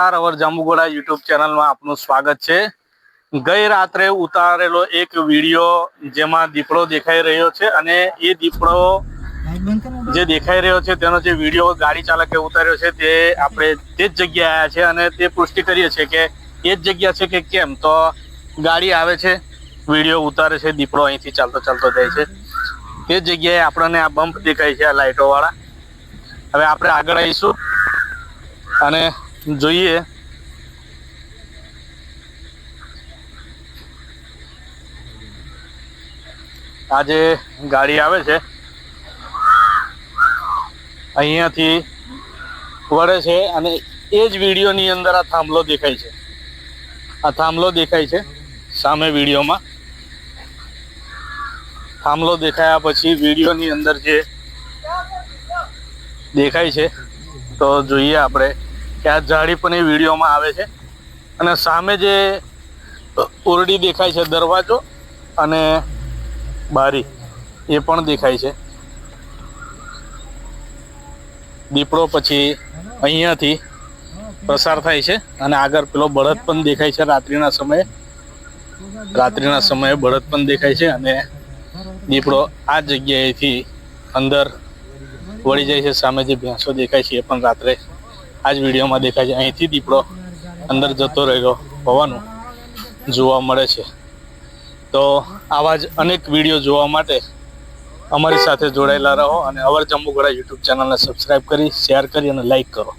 નમસ્કાર અવર જાંબુગોડા યુટ્યુબ ચેનલમાં આપનું સ્વાગત છે. ગઈ રાત્રે ઉતારેલો એક વીડિયો જેમાં દીપડો દેખાઈ રહ્યો છે અને એ દીપડો જે દેખાઈ રહ્યો છે તેનો જે વીડિયો ગાડી ચાલકે ઉતાર્યો છે તે આપણે તે જ જગ્યાએ આવ્યા છે અને તે પુષ્ટિ કરીએ છીએ કે એ જ જગ્યા છે કે કેમ? તો ગાડી આવે છે, વીડિયો ઉતારે છે, દીપડો અહીંથી ચાલતો ચાલતો જાય છે. તે જગ્યાએ આપણને આ બમ્પ દેખાય છે આ લાઇટો વાળા હવે આપણે આગળ આવીશું અને જોઈએ. આજે ગાડી આવે છે. અહીંયાથી વળે છે અને એ જ વિડીયોની અંદર આ થાંભલો દેખાય છે. આ થાંભલો દેખાય છે સામે વિડીયોમાં. થાંભલો દેખાયા પછી વિડીયોની અંદર જે દેખાય છે તો જોઈએ આપણે. કે આ જાળી પણ એ વિડીયોમાં આવે છે. અને સામે જે ઓરડી દેખાય છે દરવાજો અને બારી, એ પણ દેખાય છે. દીપડો પછી અહીંયાથી પસાર થાય છે અને આગળ પેલો બળદ પણ દેખાય છે રાત્રિના સમયે. રાત્રિના સમયે બળદ પણ દેખાય છે અને દીપડો આ જગ્યાએથી અંદર વળી જાય છે. સામે જે ભેંસો દેખાય છે એ પણ રાત્રે આ જ વિડીયોમાં દેખાય છે, અહીંથી દીપડો અંદર જતો રહ્યો હોવાનું જોવા મળે છે. તો આવા જ અનેક વીડિયો જોવા માટે અમારી સાથે જોડાયેલા રહો અને અવર જંબુગડા યુટ્યુબ ચેનલને સબસ્ક્રાઈબ કરી, શેર કરી અને લાઈક કરો.